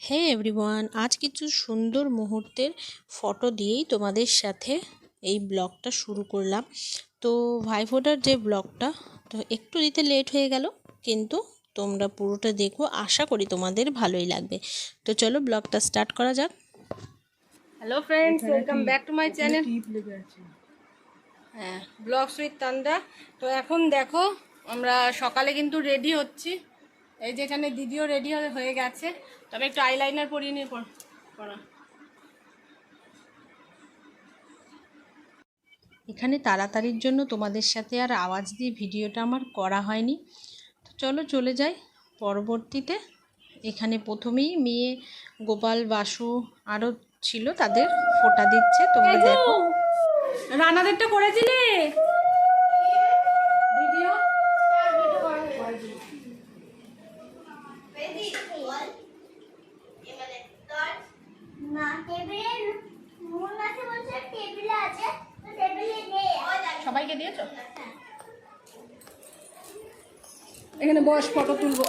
হে everyone আজ কিছু সুন্দর মুহূর্তের ফটো দিয়েই তোমাদের সাথে এই ব্লগটা শুরু করলাম। তো ভাইফোঁটার যে ব্লগটা তো একটু দিতে লেট হয়ে গেল কিন্তু তোমরা পুরোটা দেখো আশা করি তোমাদের ভালোই লাগবে। তো চলো ব্লগটা স্টার্ট করা যাক। Hello friends welcome back to my channel হ্যাঁ ব্লগস উইথ তান্দা তো এখন দেখো আমরা সকালে কিন্তু রেডি হচ্ছি। এই যে এখানে দিদিও রেডি হয়ে গেছে। তবে একটু আইলাইনার পরিয়ে নিয়ে পড় পড়া। এখানে তাড়াতাড়ির জন্য তোমাদের সাথে আর আওয়াজ দিয়ে ভিডিওটা আমার করা হয়নি। তো চলো চলে যাই পরবর্তীতে। এখানে প্রথমেই মেয়ে গোপাল বাসু আরও ছিল তাদের ফোটা দিচ্ছে তোমরা দেখো। রানাদেরটা করেছিলে ভিডিও না টেবিলে মন আছে বলছে টেবিলে আছে তো টেবিলে নেই সবাইকে দিয়েছ এখানে বয়স ফটো তুলবো?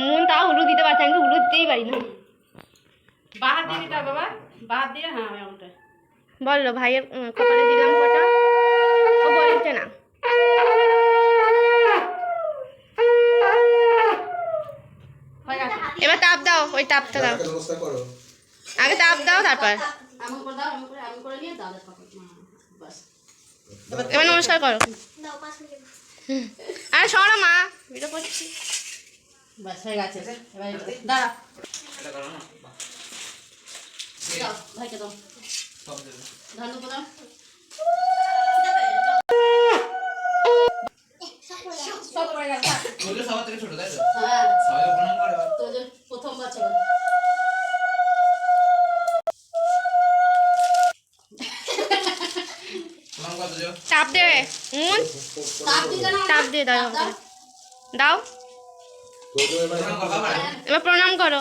মন তাও হলুদ দিতে পারছে আমি হলুদ দিতেই পারি না বাহার দিয়ে দিতে হবে বাবা? বাহার দিয়ে হ্যাঁ এমনটা বলল ভাইয়ের কপালে দিলাম ফটো ও বলছে না। এবার তাপ দাও, ওই তাপটা দাও। আগে তাপ দাও, তারপর। এবার নমস্কার করো। আরে সরা মা। ভিডিও করছি। বাস, হয়ে গেছে। দাঁড়া। ভাইকে দাও। ধান দাও সব হয়ে গেছে ওগুলো সবার থেকে ছোট তাই তো? হ্যাঁ। সবাই প্রণাম করে তো প্রথম বাচ্চা প্রণাম কর দিও তাপ দেবে মন তাপ দিতে না দিয়ে দাও দাও। এবার প্রণাম করো।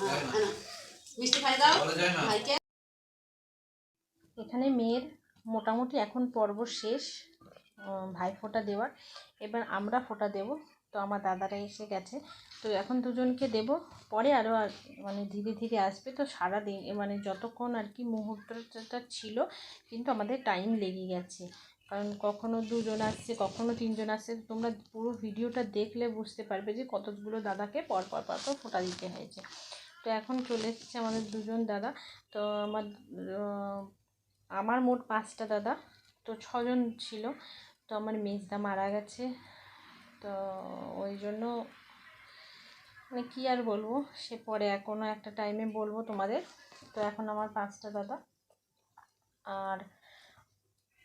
হ্যাঁ, হ্যাঁ। মিষ্টি খাই দাও। এখানে মেয়ের মোটামুটি এখন পর্ব শেষ ভাই ফোঁটা দেওয়ার। এবার আমরা ফোঁটা দেব। তো আমার দাদারা এসে গেছে। তো এখন দুজনকে দেব। পরে আরও মানে ধীরে ধীরে আসবে। তো সারা দিন মানে যতক্ষণ আর কি মুহূর্তটা ছিল, কিন্তু আমাদের টাইম লেগে গেছে। কারণ কখনো দুজন আসছে, কখনো তিনজন আসছে। তোমরা পুরো ভিডিওটা দেখলে বুঝতে পারবে যে কতগুলো দাদাকে পর পর পর পর ফোঁটা দিতে হয়েছে। তো এখন চলে এসেছে আমাদের দুজন দাদা। তো আমার আমার মোট পাঁচটা দাদা। তো ছজন ছিল। তো আমার মেজদা মারা গেছে। তো ওই জন্য মানে কী আর বলব, সে পরে এখনও একটা টাইমে বলব তোমাদের। তো এখন আমার পাঁচটা দাদা। আর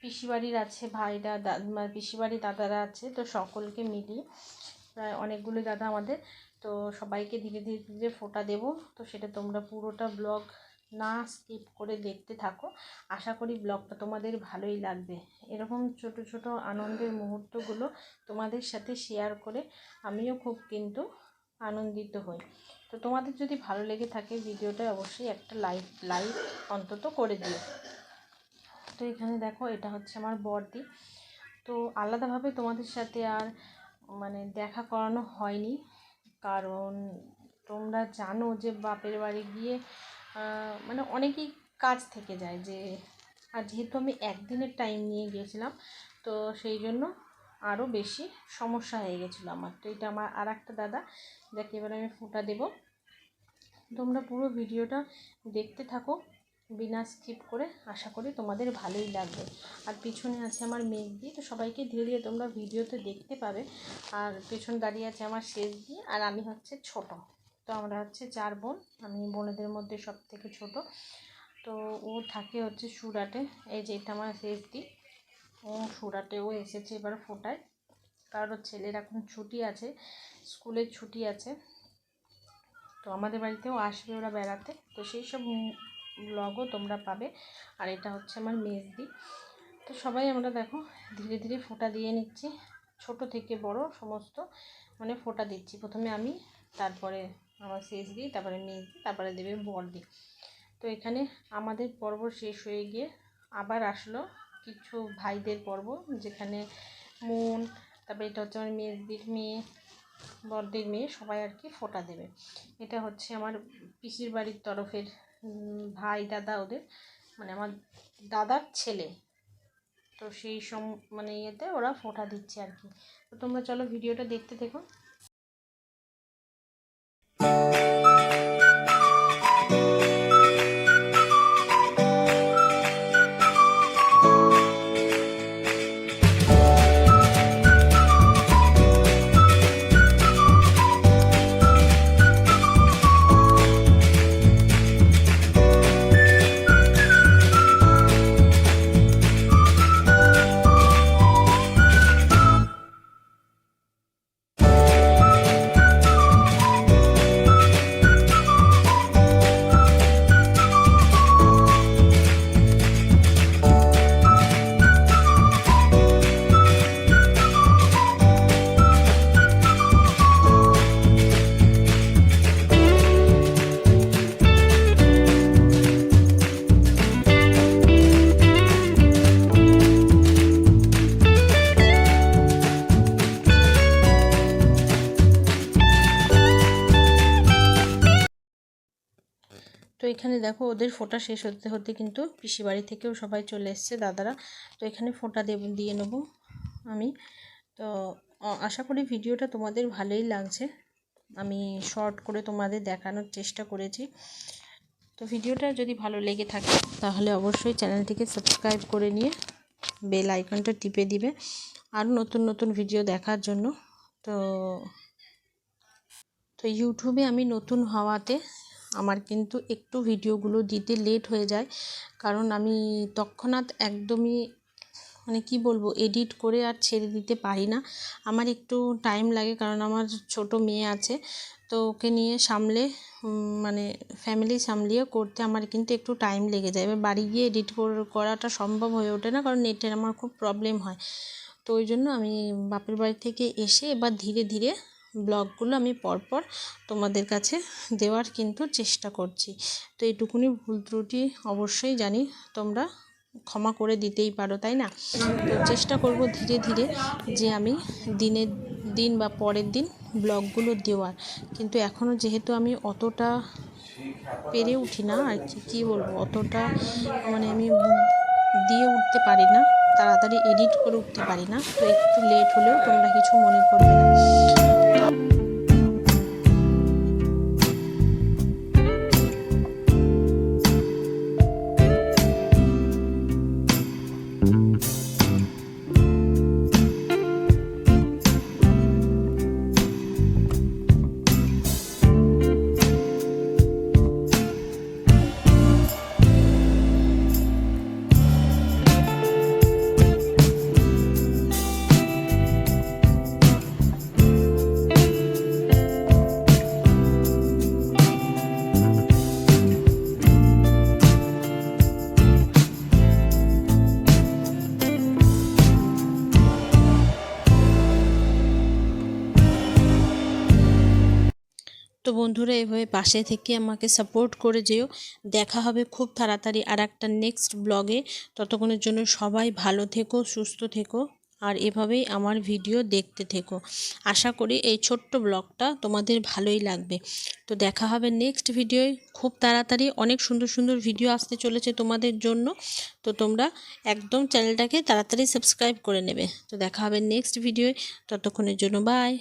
পিসিবাড়ির আছে ভাইরা দাদা পিসিবাড়ির দাদারা আছে, তো সকলকে মিলিয়ে প্রায় অনেকগুলো দাদা আমাদের। তো সবাইকে ধীরে ধীরে ধীরে ফোটা দেবো। তো সেটা তোমরা পুরোটা ব্লগ না স্কিপ করে দেখতে থাকো। আশা করি ব্লগটা তোমাদের ভালোই লাগবে। এরকম ছোট ছোট আনন্দের মুহূর্তগুলো তোমাদের সাথে শেয়ার করে আমিও খুব কিন্তু আনন্দিত হই। তো তোমাদের যদি ভালো লেগে থাকে ভিডিওটা অবশ্যই একটা লাইক লাইক অন্তত করে দিও। তো এখানে দেখো, এটা হচ্ছে আমার বড়দি তো আলাদাভাবে তোমাদের সাথে আর মানে দেখা করানো হয়নি। কারণ তোমরা জানো যে বাপের বাড়ি গিয়ে মানে অনেকেই কাজ থেকে যায় যে, আর যেহেতু আমি একদিনের টাইম নিয়ে গিয়েছিলাম, তো সেই জন্য আরও বেশি সমস্যা হয়ে গেছিল আমার। তো এটা আমার আর একটা দাদা, যাকে এবার আমি ফোঁটা দেবো। তোমরা পুরো ভিডিওটা দেখতে থাকো, বিনা স্কিপ করে। আশা করি তোমাদের ভালোই লাগবে। আর পিছনে আছে আমার মেঘদি, তো সবাইকে ধীরে ধীরে তোমরা ভিডিওতে দেখতে পাবে। আর পেছন দাঁড়িয়ে আছে আমার শেষ দিয়ে আর আমি হচ্ছে ছোট। তো আমরা হচ্ছে চার বোন। আমি বোনেদের মধ্যে সব থেকে ছোট। তো ও থাকে হচ্ছে সুরাটে। এই যে এটা আমার শেষ দি ও সুরাটেও এসেছে এবার ফোটায়। কারণ ওর ছেলের এখন ছুটি আছে, স্কুলের ছুটি আছে। তো আমাদের বাড়িতেও আসবে ওরা বেড়াতে। তো সেই সব ব্লগও তোমরা পাবে। আর এটা হচ্ছে আমার মেজদি। তো সবাই আমরা দেখো, ধীরে ধীরে ফোঁটা দিয়ে নিচ্ছি। ছোট থেকে বড় সমস্ত মানে ফোঁটা দিচ্ছি। প্রথমে আমি, তারপরে আমার শেষ দিই, তারপরে মেয়ে তারপরে দেবে বর দিই। তো এখানে আমাদের পর্ব শেষ হয়ে গিয়ে আবার আসলো কিছু ভাইদের পর্ব, যেখানে মন, তারপরে এটা হচ্ছে আমার মেজদির মেয়ে বড়দির মেয়ে, সবাই আর কি ফোঁটা দেবে। এটা হচ্ছে আমার পিসির বাড়ির তরফের ভাই, দাদা ওদের মানে আমার দাদার ছেলে। তো সেই সম মানে ইয়েতে ওরা ফোঁটা দিচ্ছে আর কি। তো তোমরা চলো ভিডিওটা দেখতে দেখো তো এখানে দেখো ওদের ফোঁটা শেষ হতে হতে কিন্তু পিসি বাড়ি থেকেও সবাই চলে এসছে, দাদারা। তো এখানে ফোঁটা দেব, দিয়ে নেব আমি। তো আশা করি ভিডিওটা তোমাদের ভালোই লাগছে। আমি শর্ট করে তোমাদের দেখানোর চেষ্টা করেছি। তো ভিডিওটা যদি ভালো লেগে থাকে, তাহলে অবশ্যই চ্যানেলটিকে সাবস্ক্রাইব করে নিয়ে বেল আইকনটা টিপে দিবে। আর নতুন নতুন ভিডিও দেখার জন্য। তো তো ইউটিউবে আমি নতুন হওয়াতে আমার কিন্তু একটু ভিডিওগুলো দিতে লেট হয়ে যায়। কারণ আমি তৎক্ষণাৎ একদমই মানে কি বলব এডিট করে আর ছেড়ে দিতে পারি না। আমার একটু টাইম লাগে কারণ আমার ছোট মেয়ে আছে। তো ওকে নিয়ে সামলে মানে ফ্যামিলি সামলিয়ে করতে আমার কিন্তু একটু টাইম লেগে যায়। এবার বাড়ি গিয়ে এডিট করাটা সম্ভব হয়ে ওঠে না কারণ নেটের আমার খুব প্রবলেম হয়। তো ওই জন্য আমি বাপের বাড়ি থেকে এসে এবার ধীরে ধীরে ব্লগগুলো আমি পরপর তোমাদের কাছে দেওয়ার কিন্তু চেষ্টা করছি। তো এইটুকুনি ভুল ত্রুটি অবশ্যই জানি, তোমরা ক্ষমা করে দিতেই পারো, তাই না? তো চেষ্টা করব ধীরে ধীরে যে আমি দিনের দিন বা পরের দিন ব্লগগুলো দেওয়ার। কিন্তু এখনও যেহেতু আমি অতটা পেরে উঠি না, আর কি, কী বলব, অতটা মানে আমি দিয়ে উঠতে পারি না, তাড়াতাড়ি এডিট করে উঠতে পারি না, তো একটু লেট হলেও তোমরা কিছু মনে করবে না। তো বন্ধুরা এভাবে পাশে থেকে আমাকে সাপোর্ট করে যেও। দেখা হবে খুব তাড়াতাড়ি আর একটা নেক্সট ব্লগে ততক্ষণের জন্য সবাই ভালো থেকো, সুস্থ থেকো আর এভাবেই আমার ভিডিও দেখতে থেকো। আশা করি এই ছোট্ট ব্লগটা তোমাদের ভালোই লাগবে। তো দেখা হবে নেক্সট ভিডিওয় খুব তাড়াতাড়ি অনেক সুন্দর সুন্দর ভিডিও আসতে চলেছে তোমাদের জন্য। তো তোমরা একদম চ্যানেলটাকে তাড়াতাড়ি সাবস্ক্রাইব করে নেবে। তো দেখা হবে নেক্সট ভিডিওয় ততক্ষণের জন্য বাই